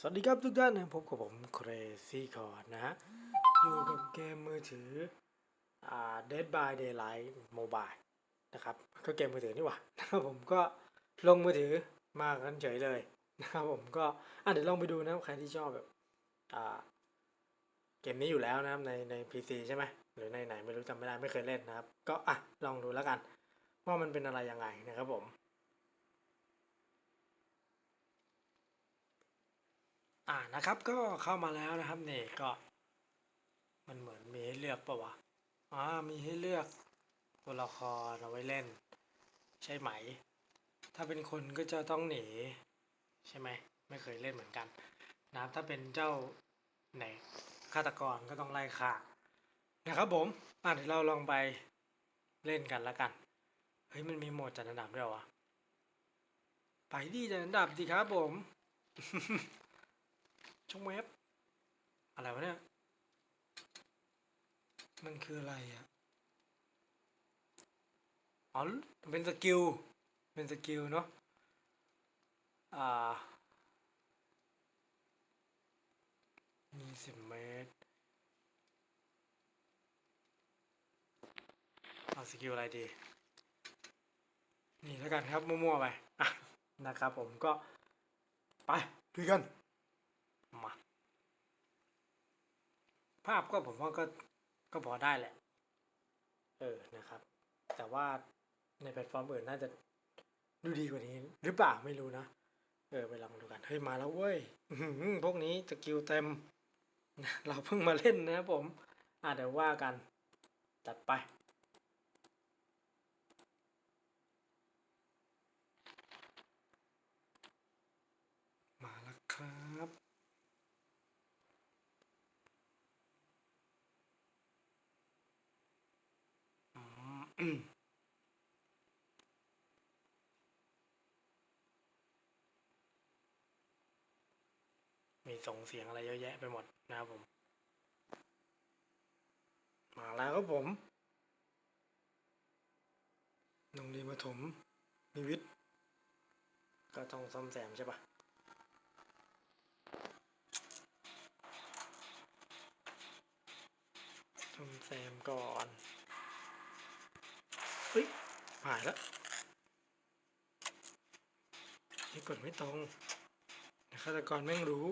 สวัสดีครับทุกท่านนะพบกับผม Crazy c o r d นะฮะ อยู่กับเกมมือถืออ่า Dead by Daylight Mobile นะครับ ก็เกมมือถือนี่หว่านะครับผมก็ลงมือถือมากันเฉยเลยนะครับผมก็อะเดี๋ยวลองไปดูนะครับใครที่ชอบแบบอ่าเกมนี้อยู่แล้วนะครับในใน PC ใช่ไหมหรือในไหนไม่รู้จำไม่ได้ไม่เคยเล่นนะครับ ก็อะลองดูแล้วกัน ว่ามันเป็นอะไรยังไงนะครับผม อ่านะครับก็เข้ามาแล้วนะครับนี่ก็มันเหมือนมีให้เลือกปะวะอ่ามีให้เลือกตัวละครเอาไว้เล่น ใช่ไหม ถ้าเป็นคนก็จะต้องหนี ใช่ไหมไม่เคยเล่นเหมือนกันนะครับถ้าเป็นเจ้าไหนฆาตกรก็ต้องไล่ฆ่านะครับผมอะเดี๋ยวเราลองไปเล่นกันแล้วกันเฮ้ยมันมีโหมดจัดอันดับด้วยเรอวะไปดีจัดอันดับดีครับผม ช่องเว็บ อะไรวะเนี่ย มันคืออะไรอะ อ๋อ เป็นสกิล เป็นสกิลเนาะ อ่ามีสิบเมตรเอาสกิลอะไรดี นี่แล้วกันครับมั่วๆไปะนะครับผมก็ไปดูกัน มาภาพก็ผมว่าก็ก็พอได้แหละ เออนะครับ แต่ว่าในแพลตฟอร์มอื่นน่าจะดูดีกว่านี้ หรือเปล่าไม่รู้นะ เออไปลองดูกันเฮ้ยมาแล้วเว้ยพวกนี้สกิลเต็มเราเพิ่งมาเล่นนะครับผม อะเดี๋ยวว่ากัน จัดไป มาแล้วครับ อื มมีส่งเสียงอะไรเยอะแยะไปหมดนะครับผม มาแล้วครับผมโรงเรียนประถมนิวิทย์ก็ต้องซ่อมแซมใช่ปะซ่อมแซมก่อน เฮ้ยหายแล้วนี่กดไม่ตรงฆาตกรแม่งรู้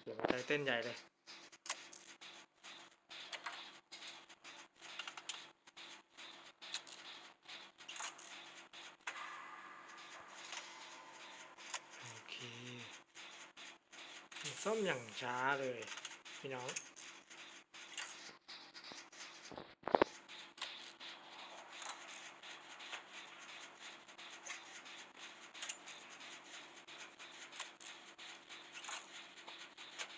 เสียงใจเต้นใหญ่เลยโอเคซ่อมอย่างช้าเลย พี่น้อง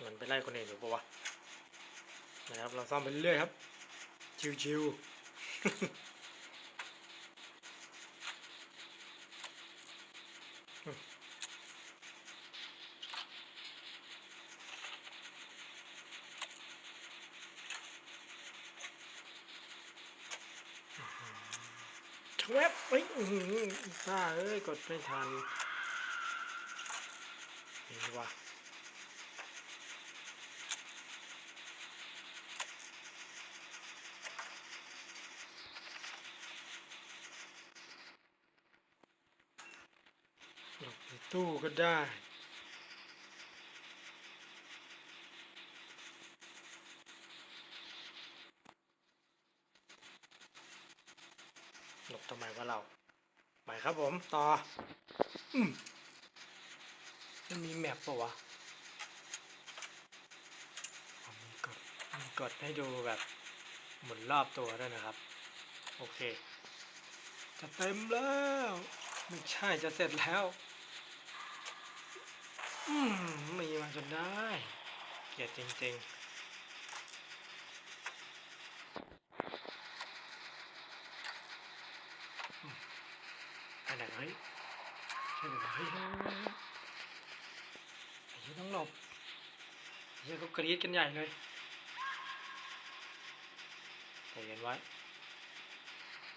เหมือนไปไล่คนอื่นหรือเปล่าวะนะครับเราซ่อมไปเรื่อยๆครับ ชิวๆชวบเฮ้ยอื้อหือป้าเอ้ย กดไม่ทันนี่วะหลบใน ตู้ก็ได้ หลบทำไมวะเรา ไปครับผม ต่อ อืมมันมีแมปปะวะมีกดมีกดให้ดูแบบหมุนรอบตัวด้วยนะครับ โอเค จะเต็มแล้ว ไม่ใช่จะเสร็จแล้ว อืมมีมาจนได้เกียดจริงๆอันไหนเฮ้ยใช่ไหมเฮ้ยเฮ้ยเฮ้ยเฮ้ยไอ้เหี้ยต้องหลบไอ้เหี้ยเขากรี๊ดกันใหญ่เลยใจเย็นไว้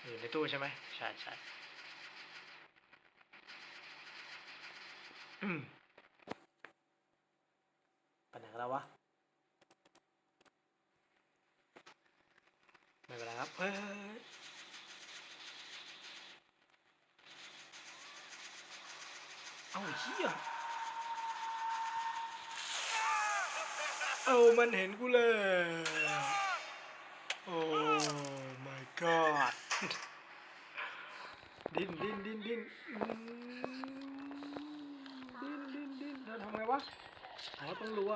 อยู่ในตู้ใช่ไหมใช่ใช่อืม เฮ้ยเอาเฮียเอามันเห็นกูเลย โอ้ my god ดิ้นดิ้นดิ้นดิ้นอืมดิ้นดิ้นดิ้นแล้วทำ ไงวะ อ๋อต้องรัว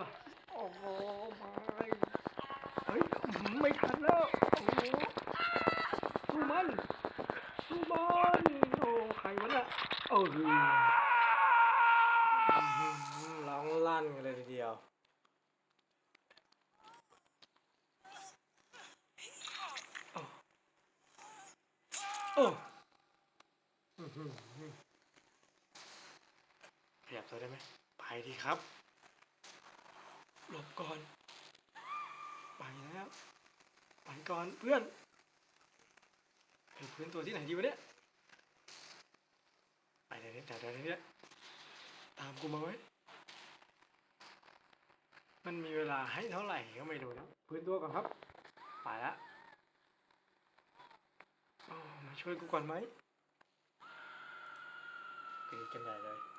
โอ้โหไม่เฮ้ยอื้อหือไม่ทันแล้วโอ้โหสู้มันสู้มันโอ้ใครวะน่ะโอ้โหอื้อหือร้องลั่นกันเลยทีเดียว โอ้โอ้อื้อหือขยับตัวได้ไหม ไปดีครับ หลบก่อน ไปแล้ว ไปก่อนเพื่อนเฮ้ยเพื่อนตัวที่ไหนดีวะเนี่ย ไปเดี๋ยวนี้เดี๋ยวเดี๋ยวนี้ตามกูมาไหมมันมีเวลาให้เท่าไหร่ก็ไม่รู้นะพื้นตัวก่อนครับ ไปแล้วมาช่วยกูก่อนไหมกรีดกันใหญ่เลย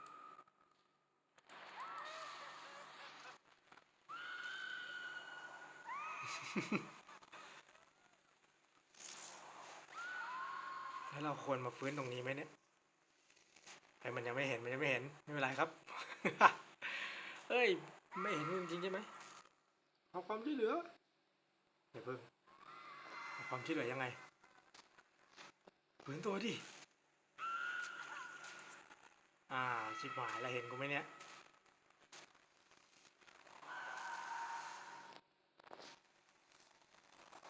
แล้วเราควรมาฟื้นตรงนี้ไหมเนี่ยแต่มันยังไม่เห็น มันยังไม่เห็น ไม่เป็นไรครับ เฮ้ย ไม่เห็นจริงๆใช่ไหมขอความช่วยเหลือเดี๋ยวเพิ่งขอความช่วยเหลือยังไงฝืนตัวดิ อ่าชิบหายแล้วเห็นกูไหมเนี่ย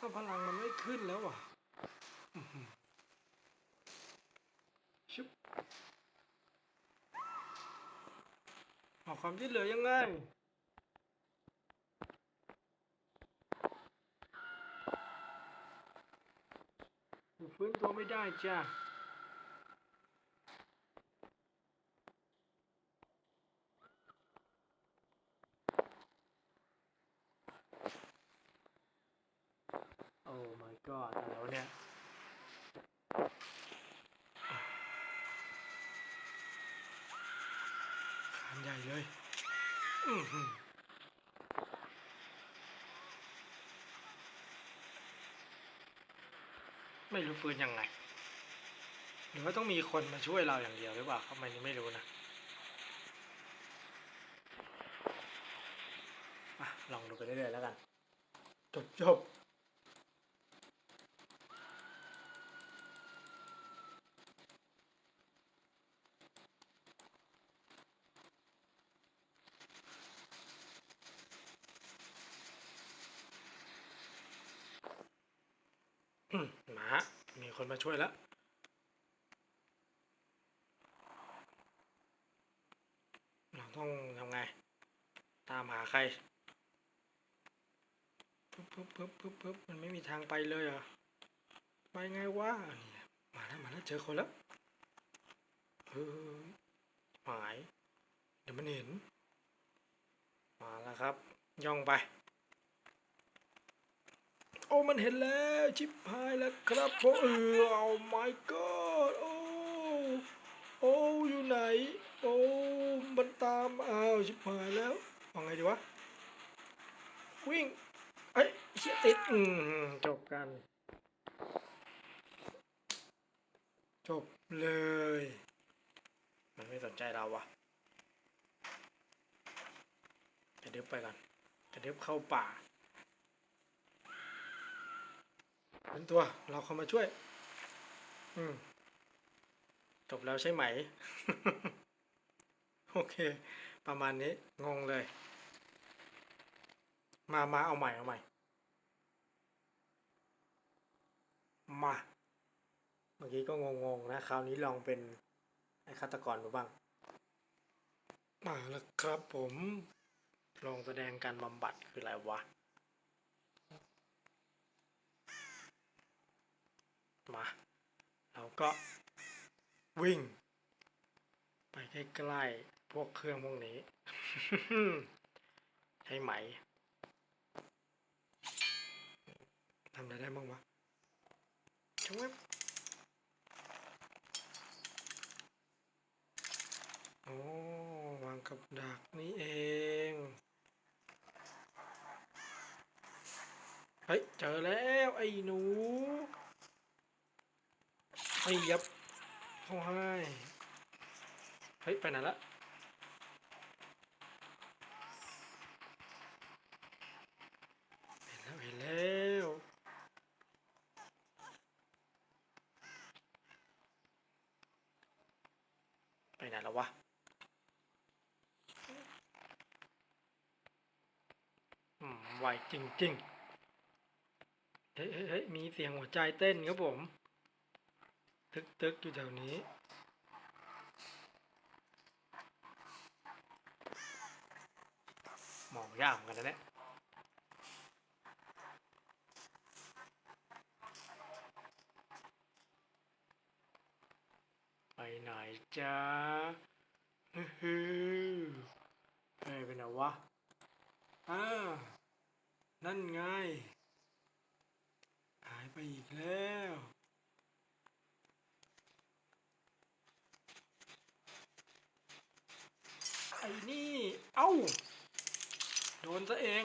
ถ้าพลังมันไม่ขึ้นแล้วอะชุบออกความช่วยเหลือยังไงฟื้นตัวไม่ได้จ้า โอ้ my god อะไรวะเนี่ยขานใหญ่เลย อือหือไม่รู้ฟื้นยังไง หรือว่าต้องมีคนมาช่วยเราอย่างเดียวหรือเปล่าครับมันไม่รู้นะอะลองดูไปเรื่อยๆแล้วกัน จบจบอืมหมา มาช่วยแล้วเราต้องทำไง ตามหาใครปึ๊บปึ๊บปึ๊บปึ๊บปึ๊บมันไม่มีทางไปเลยเหรอไปไงวะนี่มาแล้วมาแล้วเจอคนแล้วเฮ้ยหมาย เดี๋ยวมันเห็น มาแล้วครับ ย่องไป โอ้มันเห็นแล้วชิบหายแล้วครับพ่อเออเอา my god โอ้โอ้อยู่ไหน โอ้มันตามอ้าวชิบหายแล้วว่าไงดีวะ วิ่งเอ้ยเชี่ยติดอืมจบกัน จบเลย มันไม่สนใจเราวะจะดึบไปก่อนจะดึบเข้าป่า เป็นตัวเราเข้ามาช่วย อืมจบแล้วใช่ไหม โอเค ประมาณนี้งงเลย มามาเอาใหม่เอาใหม่ มา เมื่อกี้ก็งงๆนะ คราวนี้ลองเป็นไอ้ฆาตกรดูบ้าง มาแล้วครับผม ลองแสดงการบำบัดคืออะไรวะ มา เราก็วิ่ง ไปใกล้ๆพวกเครื่องพวกนี้ ใช่ไหมทำอะไรได้บ้างวะช่วยโอ้วางกับดักนี่เอง เฮ้ย เจอแล้วไอ้หนู เสียบเข้าให้เฮ้ย ไปไหนละเห็นแล้วเห็นแล้วไปไหนแล้ววะอืมไวจริงๆเฮ้ยเฮ้ยมีเสียงหัวใจเต้นครับผม ตึกตึกอยู่แถวนี้ มองยากเหมือนกันนะเนี่ยไปไหนจ้าฮึฮึเฮ้ยไปไหนวะอ้านั่นไง หายไปอีกแล้ว ไอ้นี่ เอ้า โดนซะเอง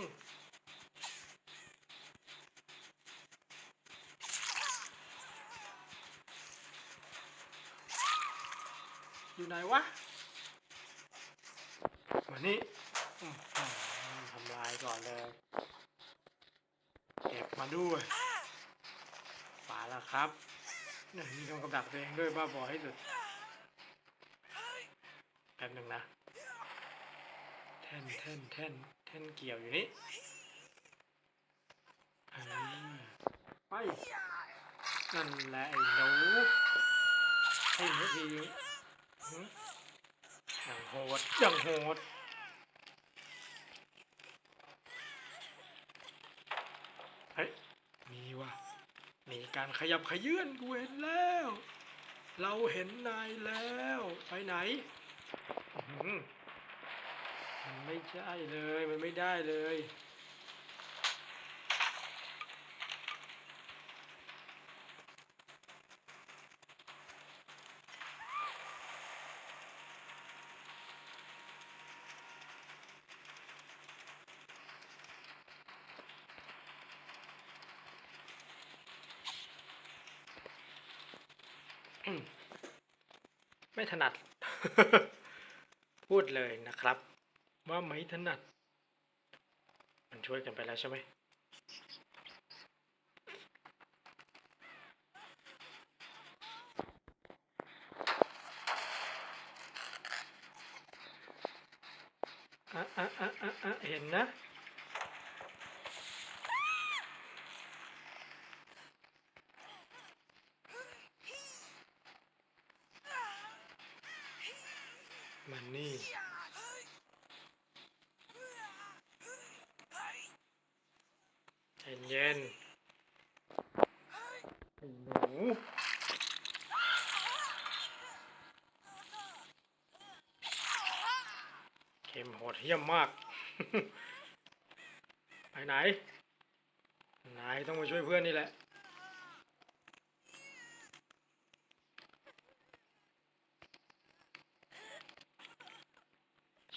อยู่ไหนวะมานี่ทำลายก่อนเลย เก็บมาด้วยป่าแล้วครับนี่ยมีกำกับดักตัวเองด้วยบ้าบอให้สุดแป๊บหนึ่งนะ ท่นแท่นแท่นแท่นเกี่ยวอยู่นี่ไปนั่นแหละไอ้หนูให้หนูทีอย่างโหดอย่างโหดเฮ้ยมีว่ะมีการขยับขยื่นกูเห็นแล้ว เราเห็นนายแล้ว ไปไหนอื้อหือมัน ไม่ใช่เลย มันไม่ได้เลย ไม่ถนัด พูดเลยนะครับ ว่าไม่ถนัด มันช่วยกันไปแล้วใช่ไหมอะอะอะอะอะเห็นนะมันนี่ ใจเย็นไอ้หนูเข็มโหดเหี้ยมมาก ไปไหน นายต้องมาช่วยเพื่อนนี่แหละ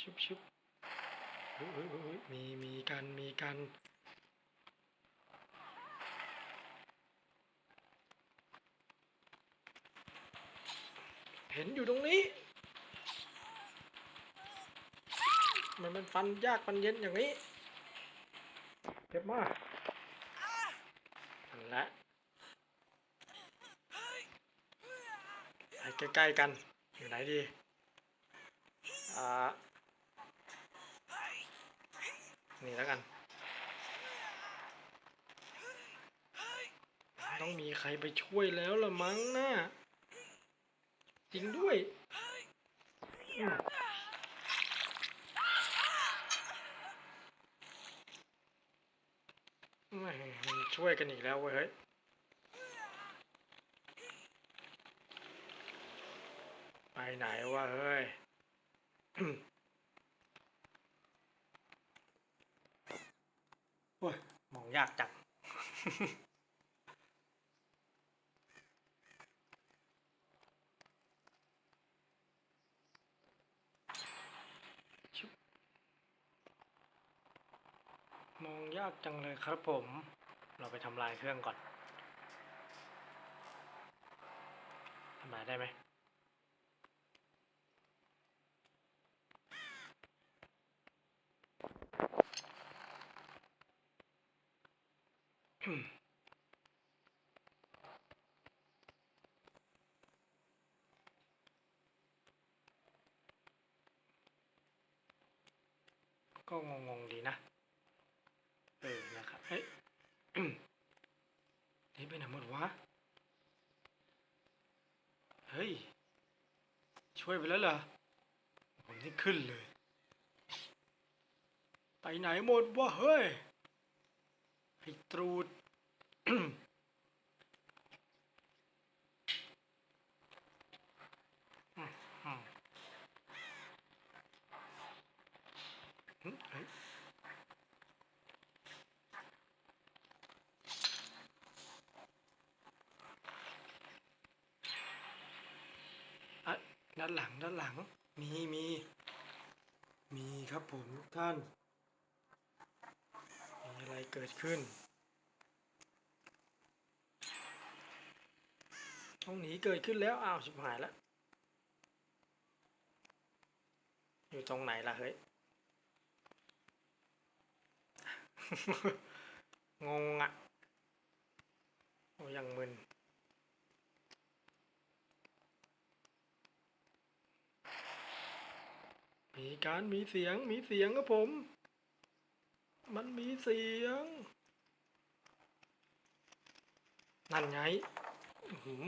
ชุบชุบเฮ้ยเฮ้ยเฮ้ยเฮ้ยมีมีกันมีกัน ห็นอยู่ตรงนี้ มันเป็นฟันยากฟันเย็นอย่างนี้เก็บมานั่นแหละไปใกล้ๆกัน อยู่ไหนดี อ่า นี่แล้วกัน ต้องมีใครไปช่วยแล้วละมั้งนะ จริงด้วยไม่มันช่วยกันอีกแล้วเว้ยเฮ้ยไปไหนวะเฮ้ยโอ้ยมองยากจัง องยากจังเลยครับผม เราไปทำลายเครื่องก่อนทำลายได้ไหม อืมก็งงๆดีนะ เออ นะครับ เฮ้ย อืมนี่ไปไหนหมดวะ เฮ้ย ช่วยไปแล้วล่ะ ผมนี่ขึ้นเลย ไปไหนหมดวะเฮ้ยไอ้ตรูด อืมอืมหึเฮ้ยอะด้านหลัง ด้านหลัง มี มี มีครับผมทุกท่าน มีอะไรเกิด ขึ้น ห้องหนีเกิดขึ้นแล้ว อ้าวชิบหายแล้ว อยู่ตรงไหนล่ะเฮ้ย งงอะโอ้ยังมึนมีการมีเสียงมีเสียงครับผม มันมีเสียง นั่นไงอื้อหือ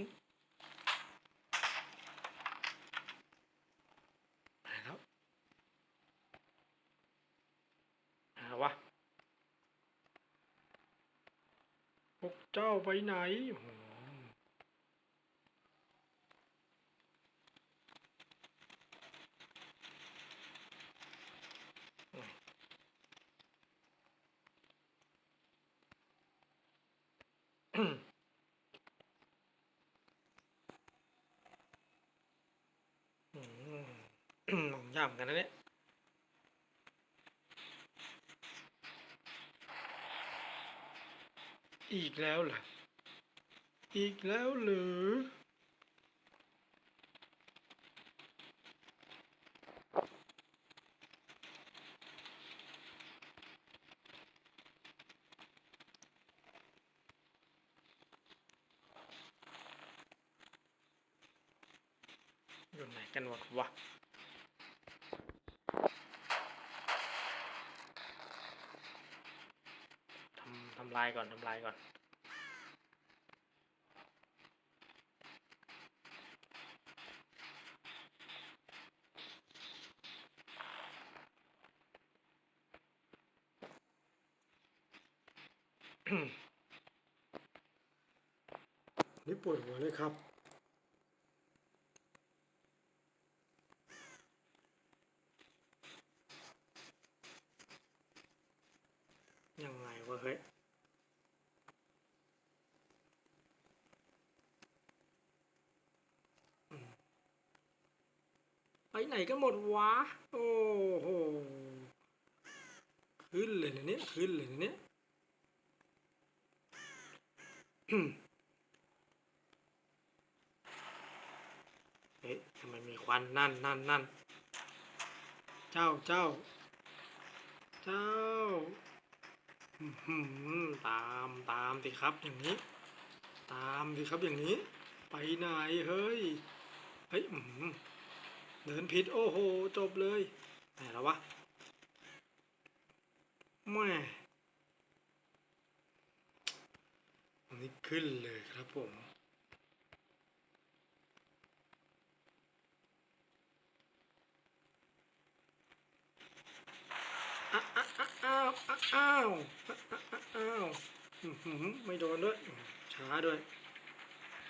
ไปแล้วหาวะพวกเจ้าไปไหนโอ้โหอืมอืม อืมยากเหมือนกันนะเนี่ยอีกแล้วเหรออีกแล้วหรืออยู่ไหนกันหมดวะ ทำทำลายก่อนทำลายก่อน นี่ปวดหัวเลยครับ ยังไงวะเฮ้ย อืม ไปไหนกันหมดวะ โอ้โห ขึ้นเลยนะเนี่ย ขึ้นเลยนะเนี่ยเอ๊ะทำไมมีควันนั่นนั่นนั่นเจ้าเจ้า เจ้าตามตามสิครับอย่างนี้ ตามสิครับอย่างนี้ ไปไหนเฮ้ย เฮ้ย เดินผิดโอ้โห จบเลยไหนแล้ววะแม่อันนี้ขึ้นเลยครับผมอ้าวอ้าวอ้าวอ้าวอ้าวอื้อหือไม่โดนด้วยช้าด้วย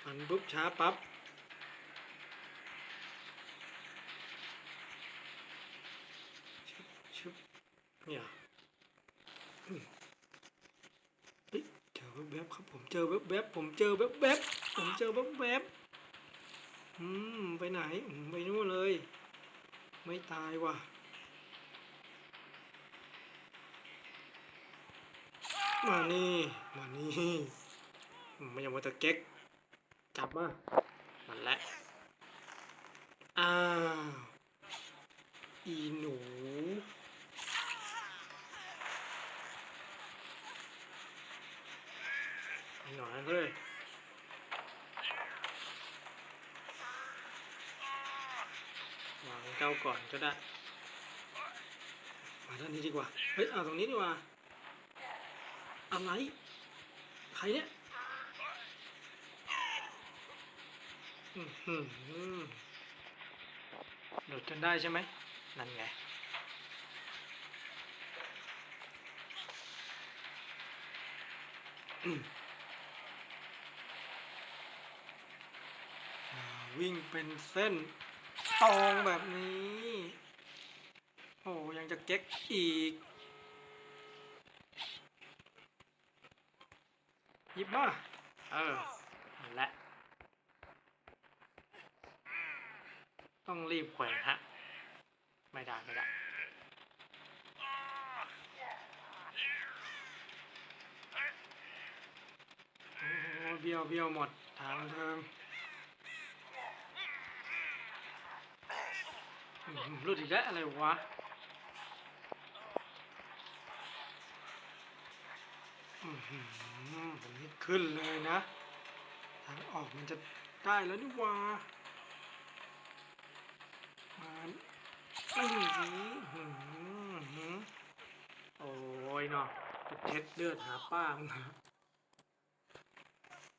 หันปุ๊บช้าปั๊บชึบชึบเนี่ยอืมเฮ้ยเจอแวบๆครับผม เจอแวบๆผมเจอแวบๆผมเจอแวบๆอืมไปไหนอืมไปนู่นเลย ไม่ตายว่ะมานี่มานี่ไม่ยากมาตะเก๊กจับมานั่นแหละอ้าวอีหนู หน่อยเฮ้ยวางเก้าก่อนก็ได้มาด้านนี้ดีกว่า เฮ้ยเอาตรงนี้ดีกว่าอะไรใครเนี่ยอืมอืมอืมหลุดจนได้ใช่ไหมนั่นไงอืมอ่า วิ่งเป็นเส้นตรงแบบนี้ โอ้ยังจะเก๊กอีก หยิบมา เออและ ต้องรีบแขวนฮะ ไม่ได้ ไม่ได้เบี้ยวเบี้ยวหมดทางเทิงอื้อ หือรุดอีกแล้วอะไรวะอือหือผมนี่ขึ้นเลยนะ ทางออกมันจะได้แล้วนี่วามันอื้อหือหือหือโอ้ยเนาะจะเช็ดเลือดหาป้ามึงนะ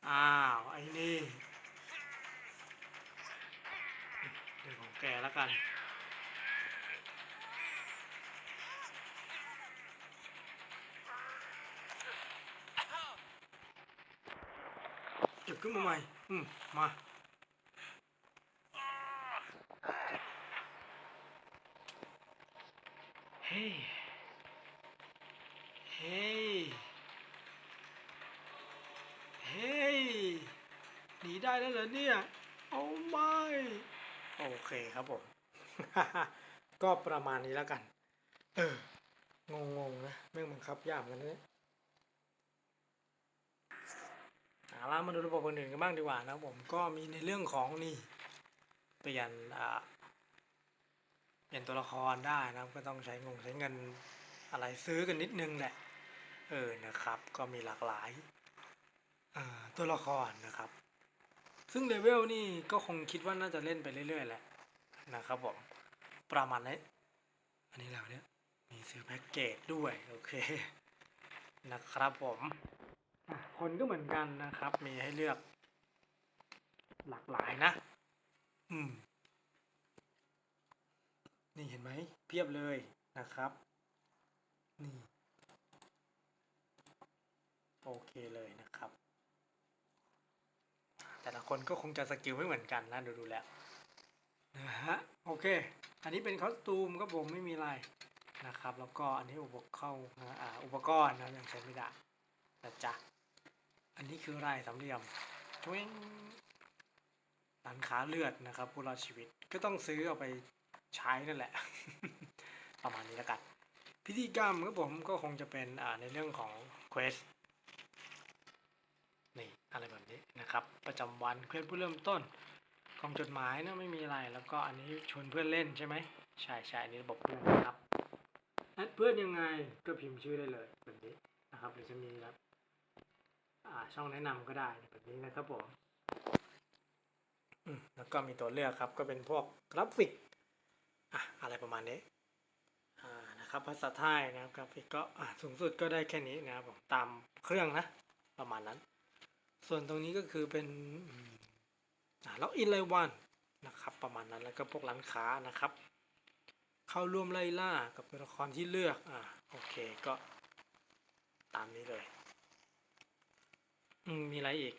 อ้าว ไอ้นี่ เดี๋ยวของแกแล้วกัน ขึ้นมาใหม่ อืม มาเฮ้ยเฮ้ยเฮ้ยหนีได้แล้วเหรอเนี่ยเอาไม่โอเคครับผม ก็ประมาณนี้แล้วกัน เออ งงๆนะแม่งบังคับยากเหมือนกันนะเนี่ย เอาละมาดูระบบอื่นๆกันบ้างดีกว่านะครับผมก็มีในเรื่องของนี่เปลี่ยนอ่าเปลี่ยนตัวละครได้นะครับก็ต้องใช้งงใช้เงินอะไรซื้อกันนิดนึงแหละเออนะครับ ก็มีหลากหลายตัวละครนะครับ ซึ่งเลเวลนี่ก็คงคิดว่าน่าจะเล่นไปเรื่อยๆแหละนะครับผมประมาณนี้อันนี้แล้วเนี่ยมีซื้อแพ็กเกจด้วย โอเค นะครับผม คนก็เหมือนกันนะครับ มีให้เลือก หลากหลายนะ อืม นี่เห็นไหมเพียบเลยนะครับ นี่ โอเคเลยนะครับ แต่ละคนก็คงจะสกิลไม่เหมือนกันนะดูดูแล้วนะฮะโอเค อันนี้เป็นคอสตูมครับผมไม่มีอะไรนะครับ แล้วก็อันนี้อุปกรณ์อ่าอุปกรณ์นะยังใช้ไม่ได้นะจ๊ะ อันนี้คือไรสามเหลี่ยมทวิงหลันขาเลือดนะครับผู้รอดชีวิตก็ต้องซื้อเอาไปใช้นั่นแหละ ประมาณนี้แล้วกันพิธีกรรมครับผมก็คงจะเป็นในเรื่องของเควสนี่อะไรแบบนี้นะครับ ประจำวันเควสผู้เริ่มต้นกล่องจดหมายนะไม่มีอะไร แล้วก็อันนี้ชวนเพื่อนเล่นใช่ไหมใช่ใช่อันนี้ระบบเพื่อนนะครับแอดเพื่อนยังไงก็พิมพ์ชื่อได้เลยแบบนี้นะครับหรือจะมีครับ ช่องแนะนำก็ได้แบบนี้นะครับผมแล้วก็มีตัวเลือกครับก็เป็นพวกกราฟิกอะอะไรประมาณนี้นะครับภาษาไทยนะครับกราฟิกก็สูงสุดก็ได้แค่นี้นะครับผมตามเครื่องนะประมาณนั้น ส่วนตรงนี้ก็คือเป็นอืมอ่าล็อกอินรายวันนะครับประมาณนั้นแล้วก็พวกร้านค้านะครับ เข้าร่วมไล่ล่ากับตัวละครที่เลือกอ่าโอเคก็ตามนี้เลย มีอะไรอีก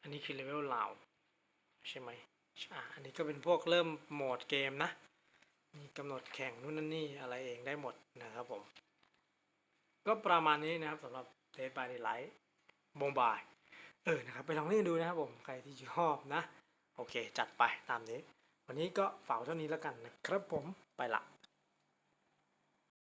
อันนี้คือเลเวลเหล่าใช่ไหมอ่าอันนี้ก็เป็นพวกเริ่มโหมดเกมนะ มีกำหนดแข่งนู่นนั่นนี่อะไรเองได้หมดนะครับผม ก็ประมาณนี้นะครับสำหรับ Dead by Daylight บงบาย เออ นะครับ ไปลองเล่นดูนะครับผม ใครที่ชอบนะ โอเค จัดไปตามนี้ วันนี้ก็ฝากเท่านี้แล้วกันนะครับผม ไปละ